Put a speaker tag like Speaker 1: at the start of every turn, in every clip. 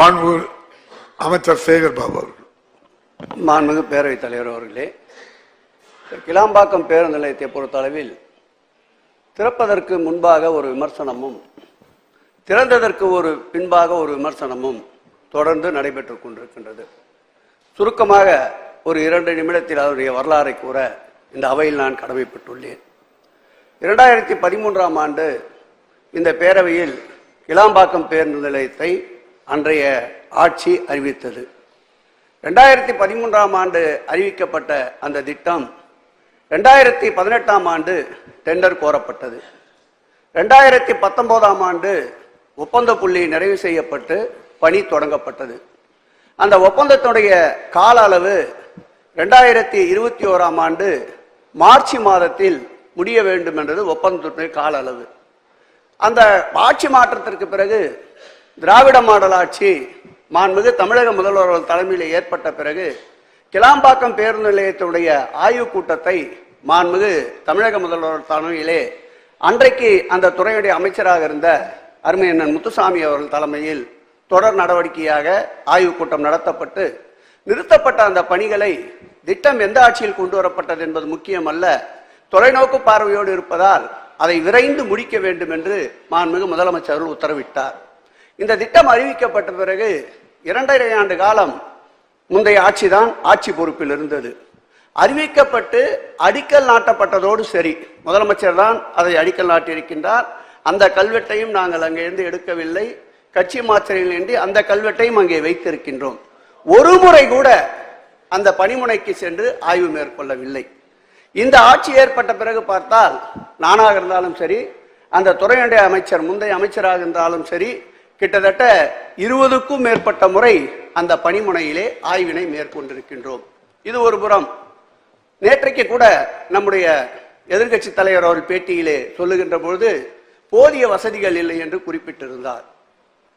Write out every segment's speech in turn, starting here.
Speaker 1: மாண்பு அமைச்சர் சேகர் பாபு அவர்கள்.
Speaker 2: மாண்புமிகு பேரவைத் தலைவர் அவர்களே கிளாம்பாக்கம் பேருந்து நிலையத்தை பொறுத்தளவில் திறப்பதற்கு முன்பாக ஒரு விமர்சனமும் திறந்ததற்கு ஒரு பின்பாக ஒரு விமர்சனமும் தொடர்ந்து நடைபெற்றுக் கொண்டிருக்கின்றது. சுருக்கமாக ஒரு இரண்டு நிமிடத்தில் அவருடைய வரலாறை கூற இந்த அவையில் நான் கடமைப்பட்டுள்ளேன். இரண்டாயிரத்தி பதிமூன்றாம் ஆண்டு இந்த பேரவையில் கிளாம்பாக்கம் பேருந்து நிலையத்தை அன்றைய ஆட்சி அறிவித்தது. ரெண்டாயிரத்தி பதிமூன்றாம் ஆண்டு அறிவிக்கப்பட்ட அந்த திட்டம் ரெண்டாயிரத்தி பதினெட்டாம் ஆண்டு டெண்டர் கோரப்பட்டது. ரெண்டாயிரத்தி பத்தொன்பதாம் ஆண்டு ஒப்பந்த புள்ளி நிறைவு செய்யப்பட்டு பணி தொடங்கப்பட்டது. அந்த ஒப்பந்தத்துடைய கால அளவு ரெண்டாயிரத்தி இருபத்தி ஓராம் ஆண்டு மார்ச் மாதத்தில் முடிய வேண்டும் என்றது ஒப்பந்தத்துடைய கால அளவு. அந்த ஆட்சி மாற்றத்திற்கு பிறகு திராவிட மாடல் ஆட்சி மாண்புமிகு தமிழக முதல்வர் தலைமையில் ஏற்பட்ட பிறகு கிளாம்பாக்கம் பேருந்து நிலையத்துடைய ஆய்வுக் கூட்டத்தை மாண்புமிகு தமிழக முதல்வர் தலைமையிலே அன்றைக்கு அந்த துறையுடைய அமைச்சராக இருந்த அருமையண்ணன் முத்துசாமி அவர்கள் தலைமையில் தொடர் நடவடிக்கையாக ஆய்வுக் கூட்டம் நடத்தப்பட்டு நிறுத்தப்பட்ட அந்த பணிகளை திட்டம் எந்த ஆட்சியில் கொண்டு வரப்பட்டது என்பது முக்கியமல்ல தொலைநோக்கு பார்வையோடு இருப்பதால் அதை விரைந்து முடிக்க வேண்டும் என்று மாண்புமிகு முதலமைச்சர் உத்தரவிட்டார். இந்த திட்டம் அறிவிக்கப்பட்ட பிறகு இரண்டரை ஆண்டு காலம் முந்தைய ஆட்சிதான் ஆட்சி பொறுப்பில் இருந்தது. அறிவிக்கப்பட்டு அடிக்கல் நாட்டப்பட்டதோடு சரி முதலமைச்சர் தான் அதை அடிக்கல் நாட்டியிருக்கின்றார். அந்த கல்வெட்டையும் நாங்கள் அங்கிருந்து எடுக்கவில்லை. கட்சி மாத்திரையின்றி அந்த கல்வெட்டையும் அங்கே வைத்திருக்கின்றோம். ஒரு முறை கூட அந்த பணிமுனைக்கு சென்று ஆய்வு மேற்கொள்ளவில்லை. இந்த ஆட்சி ஏற்பட்ட பிறகு பார்த்தால் நானாக இருந்தாலும் சரி அந்த துறையுடைய அமைச்சர் முந்தைய அமைச்சராக இருந்தாலும் சரி கிட்டத்தட்ட இருபதுக்கும் மேற்பட்ட முறை அந்த பணிமுனையிலே ஆய்வினை மேற்கொண்டிருக்கின்றோம். இது ஒரு புறம். நேற்றைக்கு கூட நம்முடைய எதிர்க்கட்சி தலைவர் அவர்கள் பேட்டியிலே சொல்லுகின்ற பொழுது போதிய வசதிகள் இல்லை என்று குறிப்பிட்டிருந்தார்.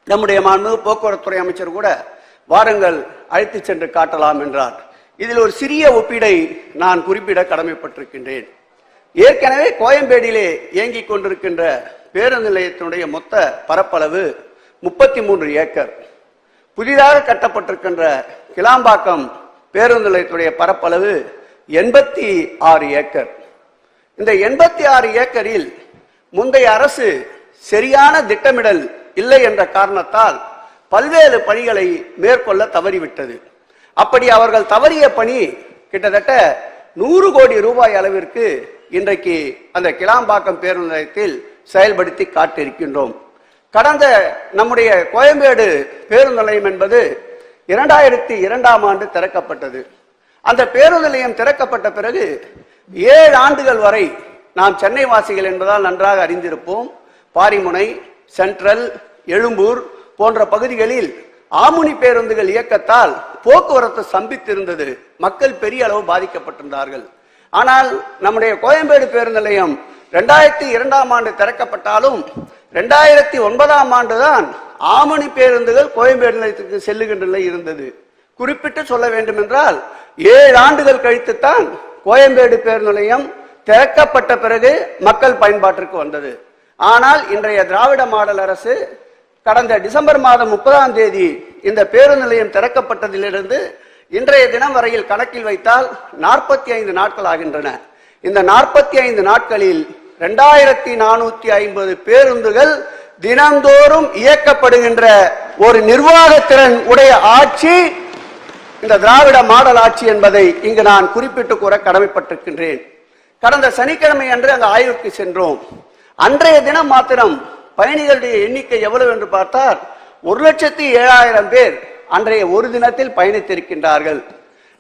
Speaker 2: நம்முடைய மாண்பு போக்குவரத்துறை அமைச்சர் கூட வாருங்கள் அழைத்து சென்று காட்டலாம் என்றார். இதில் ஒரு சிறிய ஒப்பீடை நான் குறிப்பிட கடமைப்பட்டிருக்கின்றேன். ஏற்கனவே கோயம்பேடியிலே இயங்கிக் கொண்டிருக்கின்ற பேருந்து நிலையத்தினுடைய மொத்த பரப்பளவு முப்பத்தி மூன்று ஏக்கர். புதிதாக கட்டப்பட்டிருக்கின்ற கிளாம்பாக்கம் பேருந்து நிலையத்துடைய பரப்பளவு எண்பத்தி ஆறு ஏக்கர். இந்த எண்பத்தி ஆறு ஏக்கரில் முந்தைய அரசு சரியான திட்டமிடல் இல்லை என்ற காரணத்தால் பல்வேறு பணிகளை மேற்கொள்ள தவறிவிட்டது. அப்படி அவர்கள் தவறிய பணி கிட்டத்தட்ட நூறு கோடி ரூபாய் அளவிற்கு இன்றைக்கு அந்த கிளாம்பாக்கம் பேருந்து நிலையத்தில் செயல்படுத்தி காட்டியிருக்கின்றோம். கடந்த நம்முடைய கோயம்பேடு பேருந்து நிலையம் என்பது இரண்டாயிரத்தி இரண்டாம் ஆண்டு திறக்கப்பட்டது. அந்த பேருந்து நிலையம் திறக்கப்பட்ட பிறகு ஏழு ஆண்டுகள் வரை நாம் சென்னை வாசிகள் என்பதால் நன்றாக அறிந்திருப்போம். பாரிமுனை சென்ட்ரல் எழும்பூர் போன்ற பகுதிகளில் ஆமுனி பேருந்துகள் இயக்கத்தால் போக்குவரத்து சம்பித்திருந்தது மக்கள் பெரிய அளவு பாதிக்கப்பட்டிருந்தார்கள். ஆனால் நம்முடைய கோயம்பேடு பேருந்து நிலையம் ரெண்டாயிரத்தி இரண்டாம் ஆண்டு திறக்கப்பட்டாலும் ரெண்டாயிரத்தி ஒன்பதாம் ஆண்டு தான் ஆமணி பேருந்துகள் கோயம்பேடு நிலையத்துக்கு செல்லுகின்ற நிலை இருந்தது. குறிப்பிட்டு சொல்ல வேண்டும் என்றால் ஏழு ஆண்டுகள் கழித்துத்தான் கோயம்பேடு பேருந்து நிலையம் திறக்கப்பட்ட பிறகு மக்கள் பயன்பாட்டிற்கு வந்தது. ஆனால் இன்றைய திராவிட மாடல் அரசு கடந்த டிசம்பர் மாதம் முப்பதாம் தேதி இந்த பேருந்து நிலையம் திறக்கப்பட்டதிலிருந்து இன்றைய தினம் வரையில் கணக்கில் வைத்தால் நாற்பத்தி ஐந்து நாட்கள் ஆகின்றன. இந்த நாற்பத்தி ஐந்து நாட்களில் இரண்டாயிரத்தி நானூத்தி ஐம்பது பேருந்துகள் தினந்தோறும் இயக்கப்படுகின்ற ஒரு நிர்வாகத்திறன் உடைய ஆட்சி இந்த திராவிட மாடல் ஆட்சி என்பதை இங்கு நான் குறிப்பிட்டு கூற கடமைப்பட்டிருக்கின்றேன். கடந்த சனிக்கிழமை அன்று அந்த ஆய்வுக்கு சென்றோம். அன்றைய தினம் மாத்திரம் பயணிகளுடைய எண்ணிக்கை எவ்வளவு என்று பார்த்தால் ஒரு லட்சத்தி ஏழாயிரம் பேர் அன்றைய ஒரு தினத்தில் பயணித்திருக்கின்றார்கள்.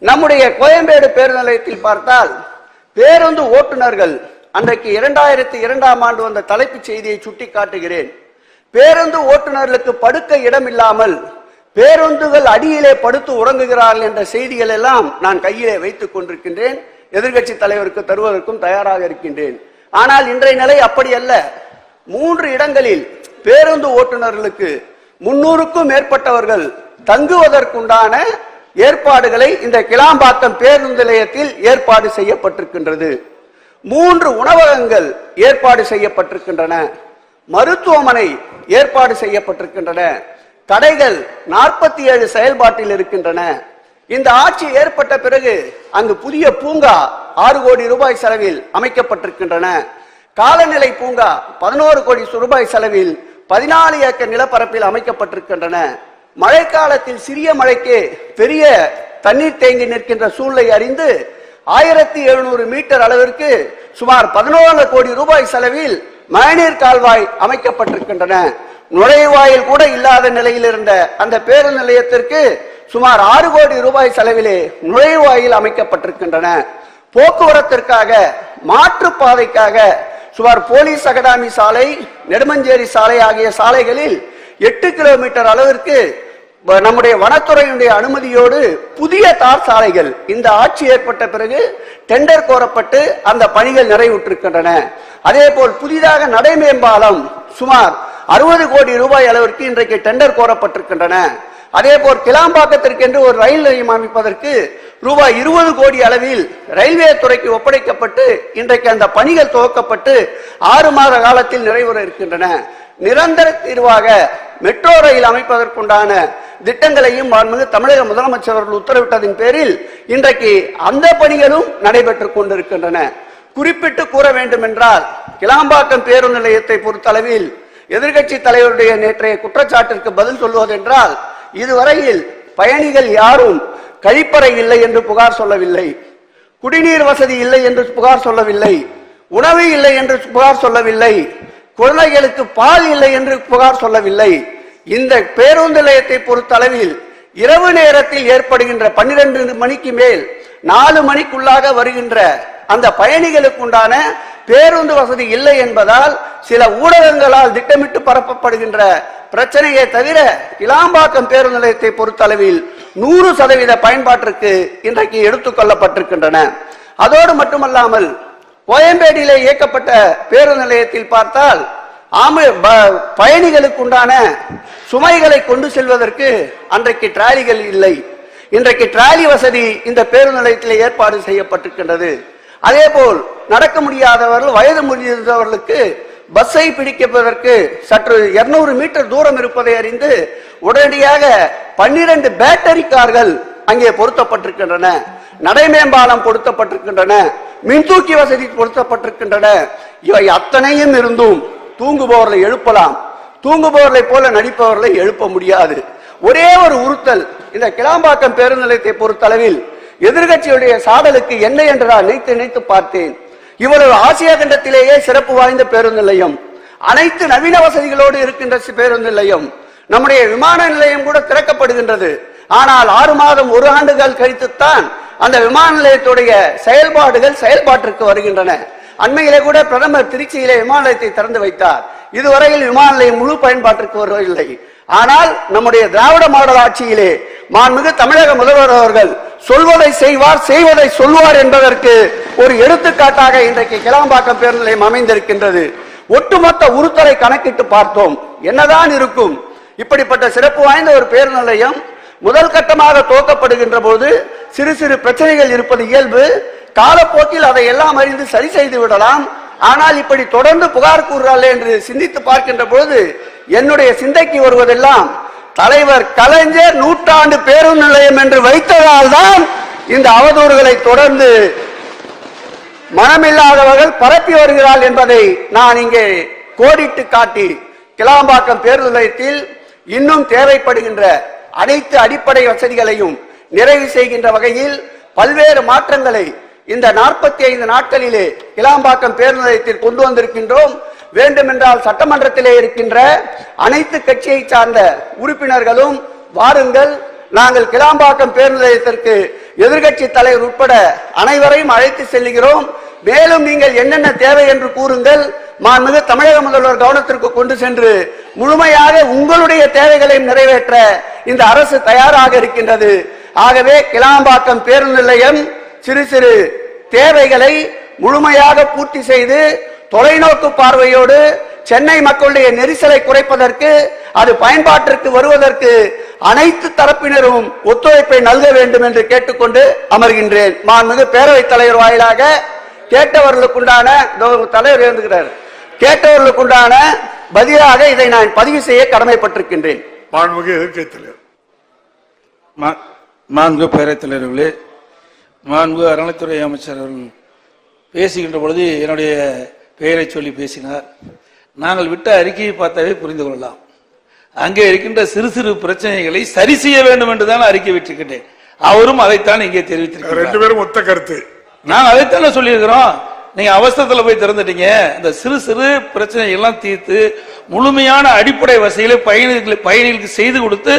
Speaker 2: நம்முடைய கோயம்பேடு பேருந்து நிலையத்தில் பார்த்தால் பேருந்து ஓட்டுநர்கள் அன்றைக்கு இரண்டாயிரத்தி இரண்டாம் ஆண்டு வந்த தலைப்புச் செய்தியை சுட்டி காட்டுகிறேன் பேருந்து ஓட்டுநர்களுக்கு படுக்க இடம் இல்லாமல் பேருந்துகள் அடியிலே படுத்து உறங்குகிறார்கள் என்ற செய்திகள் எல்லாம் நான் கையிலே வைத்துக் கொண்டிருக்கின்றேன். எதிர்க்கட்சி தலைவருக்கு தருவதற்கும் தயாராக இருக்கின்றேன். ஆனால் இன்றைய நிலை அப்படி அல்ல. மூன்று இடங்களில் பேருந்து ஓட்டுநர்களுக்கு முன்னூறுக்கும் மேற்பட்டவர்கள் தங்குவதற்குண்டான ஏற்பாடுகளை இந்த கிளாம்பாக்கம் பேருந்து நிலையத்தில் ஏற்பாடு செய்யப்பட்டிருக்கின்றது. மூன்று உணவகங்கள் ஏற்பாடு செய்யப்பட்டிருக்கின்றன. மருத்துவமனை ஏற்பாடு செய்யப்பட்டிருக்கின்றன. கடைகள் நாற்பத்தி ஏழு செயல்பாட்டில் இருக்கின்றன. இந்த ஆட்சி ஏற்பட்ட பிறகு அங்கு புதிய பூங்கா ஆறு கோடி ரூபாய் செலவில் அமைக்கப்பட்டிருக்கின்றன. காலநிலை பூங்கா பதினோரு கோடி ரூபாய் செலவில் பதினாலு ஏக்கர் நிலப்பரப்பில் அமைக்கப்பட்டிருக்கின்றன. மழைக்காலத்தில் சிறிய மழைக்கு பெரிய தண்ணீர் தேங்கி நிற்கின்ற சூழலை அறிந்து ஆயிரத்தி எழுநூறு மீட்டர் அளவிற்கு சுமார் பதினோரு கோடி ரூபாய் செலவில் மழைநீர் கால்வாய் அமைக்கப்பட்டிருக்கின்றன. நுழைவாயில் கூட இல்லாத நிலையில் இருந்த அந்த பேருந்து நிலையத்திற்கு சுமார் ஆறு கோடி ரூபாய் செலவிலே நுழைவாயில் அமைக்கப்பட்டிருக்கின்றன. போக்குவரத்திற்காக மாற்றுப்பாதைக்காக சுமார் போலீஸ் அகாடமி சாலை நெடுமஞ்சேரி சாலை ஆகிய சாலைகளில் எட்டு கிலோமீட்டர் அளவிற்கு நம்முடைய வனத்துறையினுடைய அனுமதியோடு புதிய தார் சாலைகள் இந்த ஆட்சி ஏற்பட்ட பிறகு டெண்டர் கோரப்பட்டு அந்த பணிகள் நிறைவுற்றிருக்கின்றன. அதே போல் புதிதாக நடைமேம்பாலம் சுமார் அறுபது கோடி ரூபாய் அளவிற்கு இன்றைக்கு டெண்டர் கோரப்பட்டிருக்கின்றன. அதே போல் கிளாம்பாக்கத்திற்கென்று ஒரு ரயில் நிலையம் அமைப்பதற்கு ரூபாய் இருபது கோடி அளவில் ரயில்வே துறைக்கு ஒப்படைக்கப்பட்டு இன்றைக்கு அந்த பணிகள் துவக்கப்பட்டு ஆறு மாத காலத்தில் நிறைவேற இருக்கின்றன. நிரந்தர தீர்வாக மெட்ரோ ரயில் அமைப்பதற்குண்டான திட்டங்களையும் மாண்புமிகு தமிழக முதலமைச்சர் அவர்கள் உத்தரவிட்டதின் பேரில் இன்றைக்கு அந்த பணிகளும் நடைபெற்றுக் கொண்டிருக்கின்றன. குறிப்பிட்டு கூற வேண்டும் என்றால் கிளாம்பாக்கம் பேருந்து நிலையத்தை பொறுத்தளவில் எதிர்க்கட்சி தலைவருடைய நேற்றைய குற்றச்சாட்டிற்கு பதில் சொல்வதென்றால் இதுவரையில் பயணிகள் யாரும் கழிப்பறை இல்லை என்று புகார் சொல்லவில்லை. குடிநீர் வசதி இல்லை என்று புகார் சொல்லவில்லை. உணவு இல்லை என்று புகார் சொல்லவில்லை. குழந்தைகளுக்கு பால் இல்லை என்று புகார் சொல்லவில்லை. இந்த பேருந்து நிலையத்தை பொறுத்தளவில் இரவு நேரத்தில் ஏற்படுகின்ற பன்னிரண்டு மணிக்கு மேல் நாலு மணிக்குள்ளாக வருகின்ற அந்த பயணிகளுக்கு உண்டான பேருந்து வசதி இல்லை என்பதால் சில ஊடகங்களால் திட்டமிட்டு பரப்பப்படுகின்ற பிரச்சனையை தவிர இளாம்பாக்கம் பேருந்து நிலையத்தை பொறுத்தளவில் நூறு சதவீத பயன்பாட்டிற்கு இன்றைக்கு எடுத்துக் கொள்ளப்பட்டிருக்கின்றன. அதோடு மட்டுமல்லாமல் கோயம்பேடியிலே இயக்கப்பட்ட பேருந்து நிலையத்தில் பார்த்தால் ஆமை ப- பயணிகளுக்கு உண்டான சுமைகளை கொண்டு செல்வதற்கு அன்றைக்கு டிராலிகள் இல்லை. இன்றைக்கு டிராலி வசதி இந்த பேருந்து நிலையத்தில் ஏற்பாடு செய்யப்பட்டிருக்கின்றது. அதே போல் நடக்க முடியாதவர்கள் வயது முடிந்தவர்களுக்கு பஸ்ஸை பிடிப்பதற்கு சற்று 200 மீட்டர் தூரம் இருப்பதை அறிந்து உடனடியாக பன்னிரண்டு பேட்டரி கார்கள் அங்கே பொருத்தப்பட்டிருக்கின்றன. நடைமேம்பாலம் பொருத்தப்பட்டிருக்கின்றன. மின்தூக்கி வசதி பொருத்தப்பட்டிருக்கின்றன. இவை அத்தனையும் இருந்தும் தூங்குபவர்களை எழுப்பலாம். தூங்குபவர்களை போல நடிப்பவர்களை எழுப்ப முடியாது. ஒரே ஒரு உறுத்தல் இந்த கிளாம்பாக்கம் பேருந்து நிலையத்தை பொறுத்தளவில் எதிர்கட்சியுடைய சாடலுக்கு என்ன என்று நான் நினைத்து நினைத்து பார்த்தேன். இவ்வளவு ஆசியா கண்டத்திலேயே சிறப்பு வாய்ந்த பேருந்து நிலையம் அனைத்து நவீன வசதிகளோடு இருக்கின்ற பேருந்து நிலையம் நம்முடைய விமான நிலையம் கூட திறக்கப்படுகின்றது. ஆனால் ஆறு மாதம் ஒரு ஆண்டுகள் கழித்துத்தான் அந்த விமான நிலையத்துடைய செயல்பாடுகள் செயல்பாட்டிற்கு வருகின்றன. அண்மையிலே கூட பிரதமர் திருச்சியிலே விமான நிலையத்தை திறந்து வைத்தார். இதுவரையில் விமான நிலையம் முழு பயன்பாட்டிற்கு வரவில்லை. ஆனால் நம்முடைய திராவிட மாடல் ஆட்சியிலே மாண்புமிகு தமிழக முதல்வர் அவர்கள் சொல்வதை செய்வார் செய்வதை சொல்வார் என்பதற்கு ஒரு எடுத்துக்காட்டாக இன்றைக்கு கிளாம்பாக்கம் பேருந்து நிலையம் அமைந்திருக்கின்றது. ஒட்டுமொத்த உருத்தரை கணக்கிட்டு பார்த்தோம். என்னதான் இருக்கும்? இப்படிப்பட்ட சிறப்பு வாய்ந்த ஒரு பேருந்து நிலையம் முதல் கட்டமாக துவக்கப்படுகின்ற போது சிறு சிறு பிரச்சனைகள் இருப்பது இயல்பு. காலப்போக்கில் அதை எல்லாம் அறிந்து சரி செய்து விடலாம். ஆனால் இப்படி தொடர்ந்து புகார் கூறுறாள் என்று சிந்தித்து பார்க்கின்ற பொழுது என்னுடைய சிந்தைக்கு வருவதெல்லாம் தலைவர் கலைஞர் நூற்றாண்டு பேருந்து நிலையம் என்று வைத்ததால் தான் இந்த அவதூறுகளை தொடர்ந்து மனமில்லாதவர்கள் பரப்பி வருகிறாள் என்பதை நான் இங்கே கோடிட்டு காட்டி கிளாம்பாக்கம் பேருந்து நிலையத்தில் இன்னும் தேவைப்படுகின்ற அனைத்து அடிப்படை வசதிகளையும் நிறைவு செய்கின்ற வகையில் பல்வேறு மாற்றங்களை இந்த நாற்பத்தி ஐந்து நாட்களிலே இளாம்பாக்கம் பேருந்து நிலையத்தில் கொண்டு வந்திருக்கின்றோம். வேண்டுமென்றால் சட்டமன்றத்திலே இருக்கின்ற அனைத்து கட்சியை சார்ந்த உறுப்பினர்களும் வாருங்கள். நாங்கள் கிளாம்பாக்கம் பேருந்து நிலையத்திற்கு எதிர்க்கட்சி தலைவர் உட்பட அனைவரையும் அழைத்து செல்லுகிறோம். மேலும் நீங்கள் என்னென்ன தேவை என்று கூறுங்கள். மாண்புமிகு தமிழக முதல்வர் கவனத்திற்கு கொண்டு சென்று முழுமையாக உங்களுடைய தேவைகளையும் நிறைவேற்ற இந்த அரசு தயாராக இருக்கின்றது. ஆகவே கிளாம்பாக்கம் பேருந்து நிலையம் சிறு சிறு தேவைகளை முழுமையாக பூர்த்தி செய்து தொலைநோக்கு பார்வையோடு சென்னை மக்களுடைய நெரிசலை குறைப்பதற்கு அது பயன்பாட்டிற்கு வருவதற்கு அனைத்து தரப்பினரும் ஒத்துழைப்பை நல்க வேண்டும் என்று கேட்டுக்கொண்டு அமர்கின்றேன். மாண்புமிகு பேரவைத் தலைவர் வாயிலாக கேட்டவர்களுக்குண்டான தலைவர் இருந்துகிறார் கேட்டவர்களுக்குண்டான பதிலாக இதை நான் பதிவு செய்ய கடமைப்பட்டிருக்கின்றேன்.
Speaker 1: மாண்புமிகு எதிர்க்கை தலைவர்.
Speaker 3: மா- மாண்பு பேரவைத் தலைவர்களே மாண்பு அறநிலைத்துறை அமைச்சர் அவர்கள் பேசுகின்ற பொழுது என்னுடைய பெயரை சொல்லி பேசினார். நாங்கள் விட்ட அறிக்கையை பார்த்தாவே புரிந்து கொள்ளலாம். அங்கே இருக்கின்ற சிறு சிறு பிரச்சனைகளை சரி செய்ய வேண்டும் என்று தான் அறிக்கை விட்டிருக்கின்றேன். அவரும் அதைத்தான் இங்கே தெரிவித்திருக்கிறார்.
Speaker 1: ரெண்டு பேரும் ஒத்த கருத்து.
Speaker 3: நாங்க அதைத்தானே சொல்லியிருக்கிறோம். நீங்க அவசரத்தில் போய் திறந்துட்டீங்க. இந்த சிறு சிறு பிரச்சனை எல்லாம் தீர்த்து முழுமையான அடிப்படை வசதிகளை பயணிகளுக்கு பயணிகளுக்கு செய்து கொடுத்து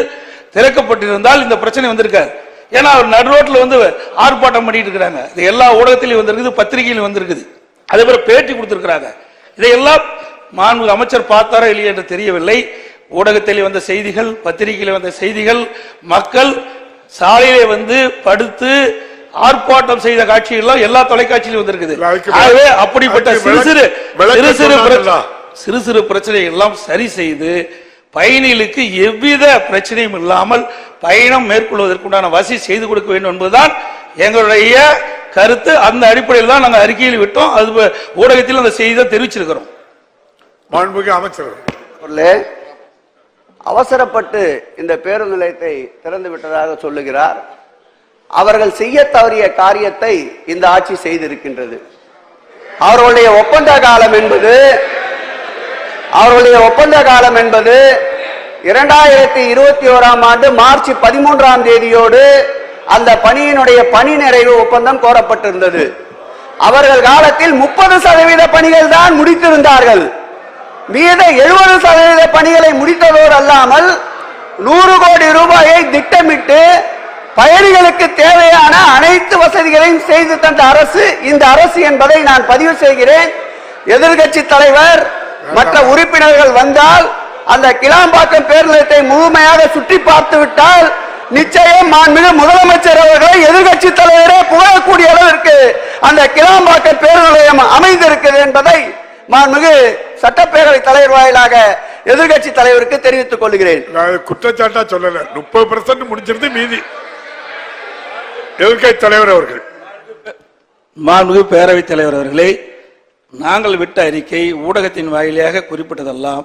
Speaker 3: திறக்கப்பட்டிருந்தால் இந்த பிரச்சனை வந்திருக்காது. ஏன்னா அவர் நடு வந்து ஆர்ப்பாட்டம் பண்ணிட்டு இருக்கிறாங்க. இது எல்லா ஊடகத்திலையும் வந்திருக்குது பத்திரிகையிலும் வந்திருக்குது. அதே போல பேட்டி கொடுத்துருக்கிறாங்க. இதையெல்லாம் மாண்பு அமைச்சர் பார்த்தாரோ இல்லையா என்று தெரியவில்லை. ஊடகத்தில் வந்த செய்திகள் பத்திரிகையில் வந்த செய்திகள் மக்கள் சாலையிலே வந்து படுத்து ஆர்ப்பாட்டம் செய்த காட்சிகள் எல்லா தொலைக்காட்சியிலும் வந்திருக்குது. ஆகவே அப்படிப்பட்ட சிறு சிறு சிறு சிறு பிரச்சனை-? சிறு சிறு பிரச்சனைகள் எல்லாம் சரி செய்து பயணிகளுக்கு எவ்வித பிரச்சனையும் இல்லாமல் பயணம் மேற்கொள்வதற்குண்டான வசதி செய்து கொடுக்க வேண்டும் என்பதுதான் எங்களுடைய கருத்து. அந்த அடிப்படையில் தான் நாங்கள் அறிக்கையில் விட்டோம். அது ஊடகத்தில் அந்த செய்தியை தெரிவிச்சிருக்கிறோம்.
Speaker 1: மாண்புமிகு அமைச்சர்.
Speaker 2: அவசரப்பட்டு இந்த பேருந்து நிலையத்தை திறந்து விட்டதாக சொல்லுகிறார். அவர்கள் செய்ய தவறிய காரியத்தை இந்த ஆட்சி செய்திருக்கின்றது. அவர்களுடைய ஒப்பந்த காலம் என்பது அவர்களுடைய ஒப்பந்த காலம் என்பது இரண்டாயிரத்தி இருபத்தி ஓராம் ஆண்டு மார்ச் பதிமூன்றாம் தேதியோடு அந்த பணியினுடைய பணி நிறைவு ஒப்பந்தம் கோரப்பட்டிருந்தது. அவர்கள் காலத்தில் முப்பது சதவீத பணிகள் தான் முடித்திருந்தார்கள். மீத எழுபது சதவீத பணிகளை முடித்ததோடு அல்லாமல் நூறு கோடி ரூபாயை திட்டமிட்டு பயணிகளுக்கு தேவையான அனைத்து வசதிகளையும் செய்து தந்த அரசு இந்த அரசு என்பதை நான் பதிவு செய்கிறேன். எதிர்கட்சி தலைவர் மற்ற உறுப்பினர்கள் வந்தால் அந்த கிளாம்பாக்கம் பேருந்தத்தை முழுமையாக சுற்றி பார்த்து விட்டால் நிச்சயம் மாண்புமிகு முதலமைச்சர் அவர்களை எதிர்கட்சி தலைவரே புகழக்கூடிய அளவிற்கு அந்த கிளாம்பாக்கம் பேருந்து நிலையம் அமைந்திருக்கிறது என்பதை மாண்புமிகு சட்டப்பேரவை தலைவர் வாயிலாக எதிர்கட்சி தலைவருக்கு தெரிவித்துக் கொள்கிறேன்.
Speaker 1: நான் குற்றச்சாட்டா சொல்லல. முப்பது பர்சன்ட் முடிஞ்சிருந்து மீதி. எதிர்கட்சி தலைவர் அவர்கள்.
Speaker 3: மாண்புமிகு பேரவைத் தலைவர் அவர்களே நாங்கள் விட்ட அறிக்கை ஊடகத்தின் வாயிலாக குறிப்பிட்டதெல்லாம்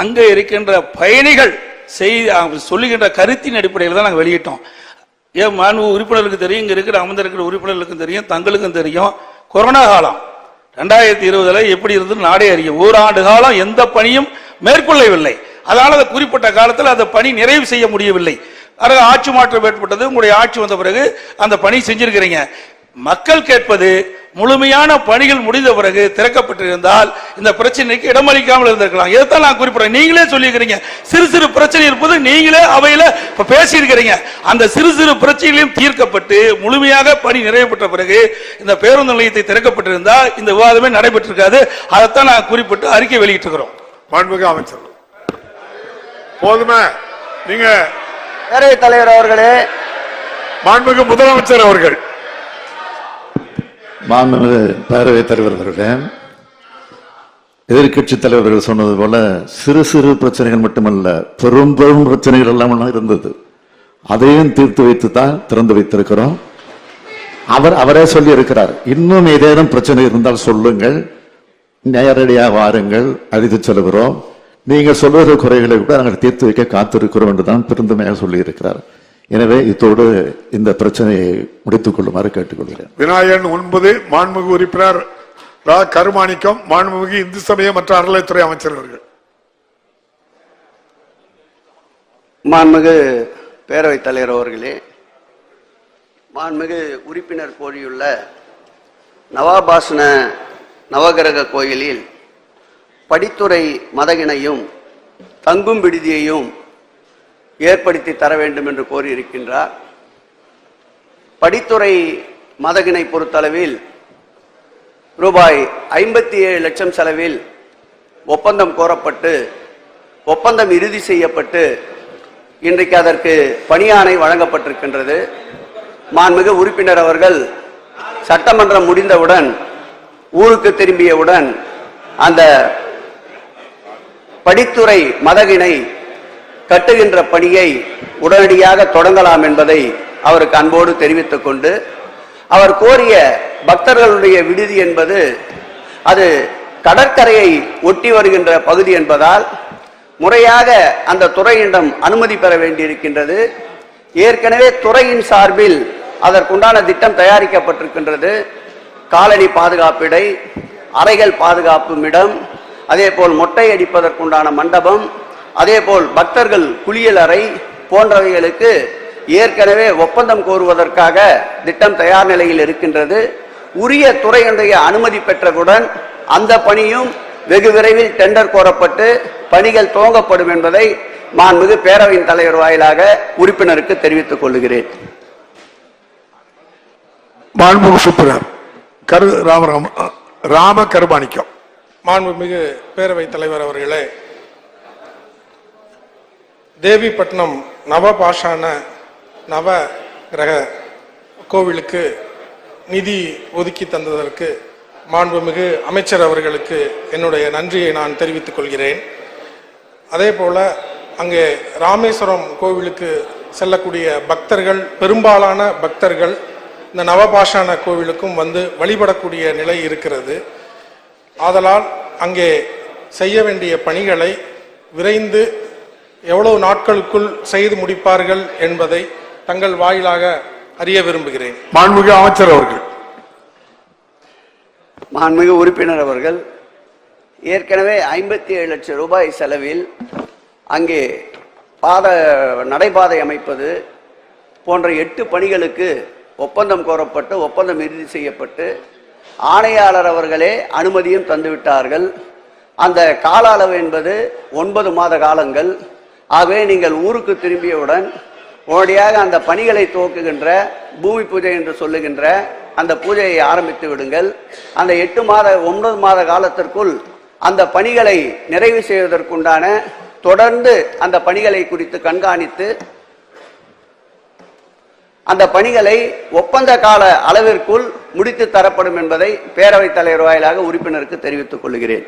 Speaker 3: அங்கே இருக்கின்ற பயணிகள் செய்தி அவங்க சொல்லுகின்ற கருத்தின் அடிப்படையில் தான் நாங்கள் வெளியிட்டோம். ஏன் மாண்பு உறுப்பினர்களுக்கு தெரியும் இங்கே இருக்கிற அமர்ந்திருக்கிற உறுப்பினர்களுக்கும் தெரியும் தங்களுக்கும் தெரியும். கொரோனா காலம் ரெண்டாயிரத்தி இருபதுல எப்படி இருந்தது நாடே அறியும் ஓராண்டு காலம் எந்த பணியும் மேற்கொள்ளவில்லை. அதனால் அந்த குறிப்பிட்ட காலத்தில் அந்த பணி நிறைவு செய்ய முடியவில்லை. அதனால ஆட்சி மாற்றம் ஏற்பட்டது. உங்களுடைய ஆட்சி வந்த பிறகு அந்த பணி செஞ்சிருக்கிறீங்க. மக்கள் கேட்பது முழுமையான பணிகள் முடிந்த பிறகு திறக்கப்பட்டிருந்தால் இந்த பிரச்சனைக்கு இடமளிக்காமல் இருந்திருக்கலாம். இதைத்தான் நான் குறிப்பிடறேன். நீங்களே சொல்லியிருக்கிறீங்க. சிறு சிறு பிரச்சனை இருப்பது நீங்களே அவையில இப்ப பேசியிருக்கிறீங்க. அந்த சிறு சிறு பிரச்சனைகளையும் தீர்க்கப்பட்டு முழுமையாக பணி நிறைவு பெற்ற பிறகு இந்த பேருந்து நிலையத்தை திறக்கப்பட்டிருந்தால் இந்த விவாதமே நடைபெற்றிருக்காது. அதைத்தான் நான் குறிப்பிட்டு அறிக்கை வெளியிட்டிருக்கிறோம்.
Speaker 1: மாண்புமிகு அமைச்சர். போதுமே. நீங்க
Speaker 2: பேரவைத் தலைவர் அவர்களே.
Speaker 1: மாண்புமிகு முதலமைச்சர் அவர்கள்.
Speaker 4: மாண்புமிகு பேரவைத் தலைவர் அவர்களே எதிர்க்கட்சி தலைவர்கள் சொன்னது போல சிறு சிறு பிரச்சனைகள் மட்டுமல்ல பெரும் பெரும் பிரச்சனைகள் எல்லாம் இருந்தது. அதையும் தீர்த்து வைத்து தான் திறந்து வைத்திருக்கிறோம். அவர் அவரே சொல்லி இருக்கிறார் இன்னும் ஏதேனும் பிரச்சனை இருந்தால் சொல்லுங்கள் நேரடியாக வாருங்கள் அழைத்து செல்கிறோம். நீங்கள் சொல்லுகிற குறைகளை கூட நாங்கள் தீர்த்து வைக்க காத்திருக்கிறோம் என்று தான் பெருந்தமையாக சொல்லி இருக்கிறார் எனவே இத்தோடு இந்த பிரச்சனையை முடித்துக் கொள்ளுமாறு கேட்டுக்கொள்கிறேன்.
Speaker 1: விநாயகன் ஒன்பது மாண்புமிகு உறுப்பினர் ரா. கருமாணிக்கம் மாண்புமிகு இந்து சமய மற்றும் அறநிலைத்துறை அமைச்சர் அவர்கள்.
Speaker 2: மாண்புமிகு பேரவைத் தலைவர் அவர்களே மாண்புமிகு உறுப்பினர் கோரியுள்ள நவாபாசன நவகிரக கோயிலில் படித்துறை மதகினையும் தங்கும் விடுதியையும் ஏற்படுத்தி தர வேண்டும் என்று கோரியிருக்கின்றார். படித்துறை மதகினை பொறுத்தளவில் ரூபாய் ஐம்பத்தி ஏழு லட்சம் செலவில் ஒப்பந்தம் கோரப்பட்டு ஒப்பந்தம் இறுதி செய்யப்பட்டு இன்றைக்கு அதற்கு பணியாணை வழங்கப்பட்டிருக்கின்றது. மாண்புமிகு உறுப்பினர் அவர்கள் சட்டமன்றம் முடிந்தவுடன் ஊருக்கு திரும்பியவுடன் அந்த படித்துறை மதகினை கட்டுகின்ற பணியை உடனடியாக தொடங்கலாம் என்பதை அவருக்கு அன்போடு தெரிவித்துக் கொண்டு அவர் கோரிய பக்தர்களுடைய விடுதி என்பது அது கடற்கரையை ஒட்டி வருகின்ற பகுதி என்பதால் முறையாக அந்த துறையிடம் அனுமதி பெற வேண்டியிருக்கின்றது. ஏற்கனவே துறையின் சார்பில் அதற்குண்டான திட்டம் தயாரிக்கப்பட்டிருக்கின்றது. காலனி பாதுகாப்பிடை அறைகள் பாதுகாப்பும் இடம் அதே போல் மொட்டை அடிப்பதற்குண்டான மண்டபம் அதே போல் பக்தர்கள் குளியல் அறை போன்றவைகளுக்கு ஏற்கனவே ஒப்பந்தம் கோருவதற்காக திட்டம் தயார் நிலையில் இருக்கின்றது. உரிய துறையினுடைய அனுமதி பெற்றவுடன் அந்த பணியும் வெகு விரைவில் டெண்டர் கோரப்பட்டு பணிகள் துவங்கப்படும் என்பதை மாண்புமிகு பேரவையின் தலைவர் வாயிலாக உறுப்பினருக்கு தெரிவித்துக் கொள்கிறேன்.
Speaker 1: மாண்புமிகு உறுப்பினர் கரு ராமராம ராம கருமாணிக்கம்.
Speaker 5: மாண்புமிகு பேரவைத் தலைவர் அவர்களே தேவிப்பட்டினம் நவபாஷான நவ கிரக கோவிலுக்கு நிதி ஒதுக்கி தந்ததற்கு மாண்புமிகு அமைச்சர் அவர்களுக்கு என்னுடைய நன்றியை நான் தெரிவித்துக் கொள்கிறேன். அதே போல அங்கே ராமேஸ்வரம் கோவிலுக்கு செல்லக்கூடிய பக்தர்கள் பெரும்பாலான பக்தர்கள் இந்த நவபாஷான கோவிலுக்கும் வந்து வழிபடக்கூடிய நிலை இருக்கிறது. ஆதலால் அங்கே செய்ய வேண்டிய பணிகளை விரைந்து எவ்வளவு நாட்களுக்குள் செய்து முடிப்பார்கள் என்பதை தங்கள் வாயிலாக அறிய விரும்புகிறேன்.
Speaker 1: மாண்புமிகு அமைச்சர் அவர்கள்.
Speaker 2: மாண்புமிகு உறுப்பினர் அவர்கள் ஏற்கனவே ஐம்பத்தி ஏழு லட்சம் ரூபாய் செலவில் அங்கே பாத நடைபாதை அமைப்பது போன்ற எட்டு பணிகளுக்கு ஒப்பந்தம் கோரப்பட்டு ஒப்பந்தம் இறுதி செய்யப்பட்டு ஆணையாளர் அவர்களே அனுமதியும் தந்துவிட்டார்கள். அந்த கால அளவு என்பது ஒன்பது மாத காலங்கள். ஆகவே நீங்கள் ஊருக்கு திரும்பியவுடன் உடனடியாக அந்த பணிகளை துவக்குகின்ற பூமி பூஜை என்று சொல்லுகின்ற அந்த பூஜையை ஆரம்பித்து விடுங்கள். அந்த எட்டு மாத ஒன்பது மாத காலத்திற்குள் அந்த பணிகளை நிறைவு செய்வதற்குண்டான தொடர்ந்து அந்த பணிகளை குறித்து கண்காணித்து அந்த பணிகளை ஒப்பந்த கால அளவிற்குள் முடித்து தரப்படும் என்பதை பேரவைத் தலைவர் வாயிலாக உறுப்பினருக்கு தெரிவித்துக் கொள்கிறேன்.